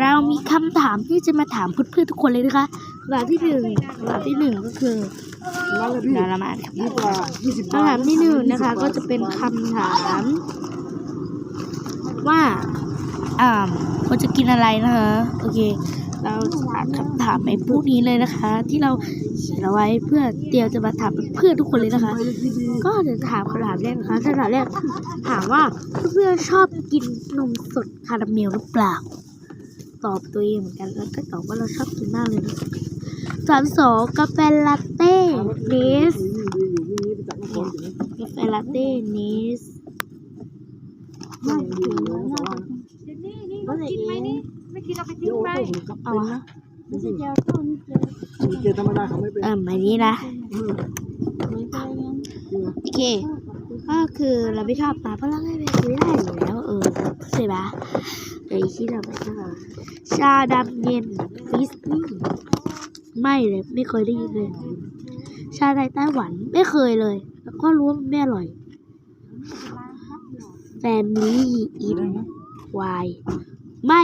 เรามีคำถามที่จะมาถามเพื่อนๆทุกคนเลยนะคะคำถามที่หนึ่งคำถามที่หนึ่งก็คือนั่นเลยพี่ดารามาครับยี่สิบบาทยี่สิบบาทคำถามที่หนึ่งนะคะ ก็จะเป็นคำถาม ว่าอ่าควรจะกินอะไรนะคะโอเค เราจะถามคำถามในพวกนี้เลยนะคะ ที่เราเขียนเอาไว้เพื่อเตรียมจะมาถามเพื่อนๆทุกคนเลยนะคะไปเลยพี่ดีก็จะถามคำถามแรกนะคะคำถามแรกถามว่าเพื่อนๆชอบกินนมสดคาราเมลหรือเปล่า ตอบตัวเองเหมือนกัน แล้วก็ตอบว่าเราชอบกินมากเลยนะสามสองกาแฟลาเต้เนสอยู่นี่อยู่นี่ไปจับน้ำร้อนอยู่นี่กาแฟลาเต้เนสไม่ถึงนะสองวันเดี๋ยวนี้นี่เรากินไหมนี่ไม่กินเอาไปทิ้เดี๋งยวไปต้มกับเอาเป็นอะนะไม่ใช่เจลต้นเจลเกธรรมดาเขาไม่เป็นเอ่าอันนี้นะอืมไม่ใช่งั้นโอเคก็คือเราไม่ชอบปลาเพราะเราไม่เป็นไม่ได้อยู่แล้วเออใช่ไหมเดี๋ยวที่เรนะคะชาดำเย็นฟิสนี่ไม่เลยไม่เคยได้ยินเลย ชาไทยไต้หวันไม่เคยเลย แล้วก็รู้ว่ามันไม่อร่อย Family in Y ไม่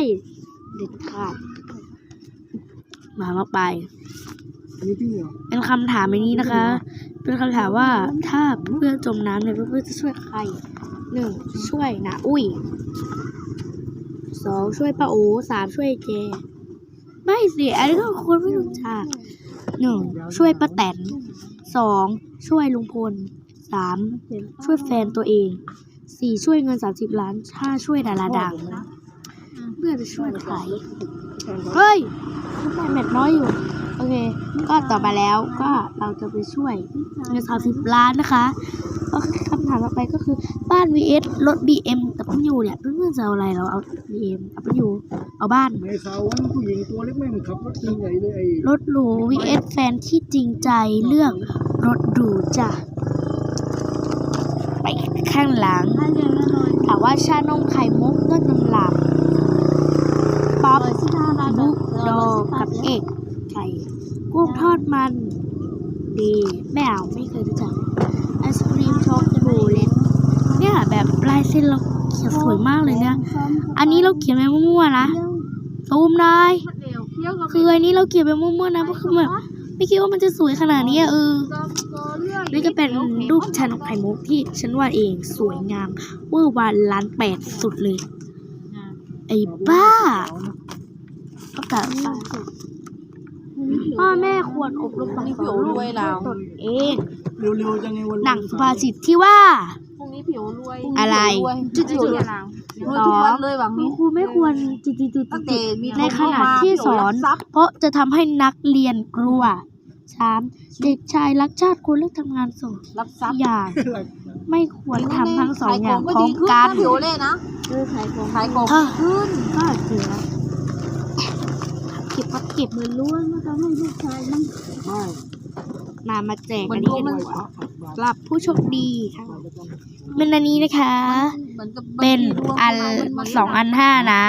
เด็ดขาดมามาไปอันนี้พี่เหรอเป็นคำถามอันนี้นะคะ เป็นคำถามว่าถ้าเพื่อนจมน้ำเนี่ยเพื่อนจะช่วยใครหนึ่งช่วยนะอุ้ย สองช่วยป้าโอสามช่วยเจ ไม่สิอันนี้ก็คนไม่รู้จักหนึ่งช่วยป้าแตนสองช่วยลุงพลสามช่วยแฟนตัวเองสี่ช่วยเงินสามสิบล้านห้าช่วยดาราดังเพื่อจะช่วยใครเฮ้ยแม่เม็ดน้อยอยู่ โอเค ก็ต่อไปแล้วก็เราจะไปช่วยเงินสามสิบล้านนะคะก็คือคำถามต่อไปก็คือบ้าน vs รถ BM กับพี่ยูเนี่ยเพื่อนๆจะเอาอะไรเราเอา BM กับพี่ยูเอาบ้านในเสาวันผู้หญิงตัวเล็กแม่งขับรถยิงใหญ่เลยไอ้รถหรู vs แฟนที่จริงใจเลือกรถหรูจ้ะไปข้างหลังถ้าเจลน้อยถามว่าชานมไข่มุกเลือกนำหลับป๊อป สิทารา บุกดอกับเอกไก่ กุ้งทอดมัน ดีไม่เอาไม่เคยรู้จักไอศครีมช็อกโกแลตเนี่ยแบบลายเส้นเราเขียนสวยมากเลยเนี่ยอันนี้เราเขียนไปมั่วๆนะตูมนายเร็วเที่ยคืออันนี้เราเขียนไปมั่วๆนะเพราะคือแบบไม่คิดว่ามันจะสวยขนาดนี้เออนี่ก็เป็นรูปชานมไข่มุกที่ฉันวาดเองสวยงามเวอร์วานล้านแปดสุดเลย ไอ้บ้าก็แต่ พ่อแม่ควรอบรมสั่งสอนลูกด้วยตนเองเร็วๆจังไงวันหนังสุภาษิตที่ว่าพรุ่งนี้ผิวรวยอะไรจุดจุดจุดรวยทุกวันเลยหวังคุณนี้ครูไม่ควรจิจิจิตั้งแต่มีในขณะที่สอน เพราะจะทำให้นักเรียนกลัวสามเด็กชายรักชาติควรเลือกทำงานส่งรับทรัพย์อย่าง ไม่ควรทำทั้งสองอย่างพร้อมกันผิวเลยนะเออขายของขายของเออขึ้นก็เสือเก็บก็เก็บเหมือนล้วนนะคะให้ลูกชายนั่งไม่มามาแจกเหมือัอนนนี้รวมกันมันดีกว่าสำหรับผู้โชคดีค่ะเป็นอันนี้นะคะเหมือนกับเป็นอันสองอันห้านะ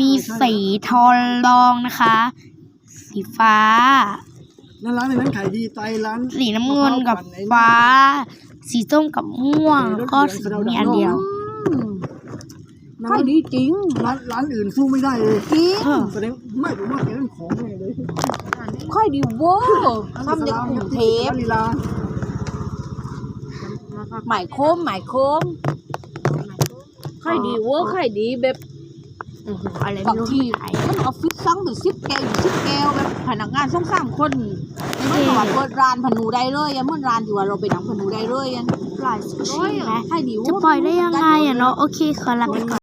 มีสีทองรองนะคะ สีฟ้านั่นร้านในนั้นขายดีไตร้านสีน้ำเงินกับฟ้า สีส้มกับม่วงแล้วก็สีนี้อันเดียว ขายดีจริงร้านร้านอื่นสู้ไม่ได้เลยจริงเออแสดงไม่ผมว่าแกเป็นของแน่เลยค่อยดีเวอร์ทำจากกรุงเทพลีลาหมายโคมหมายโคมค่อยดีเวอร์ค่อยดีแบบโอ้โหอะไรบาไม่งรู้ทีที่ไหนมันออฟฟิศสั่งถึงสิบแก้วอยู่สิบแก้วแบบพนักงานสองสามคนมันบอกว่าเปิดร้านพนูได้เลยอะเมื่อร้านที่ว่าเราไปนั่งพนูได้เลยอะปล่อยสุดร้อยใช่ไหมอะให้ดีเวอจะร์ปล่อยได้ยังไงอะเนาะโอเคขอลาไปก่อน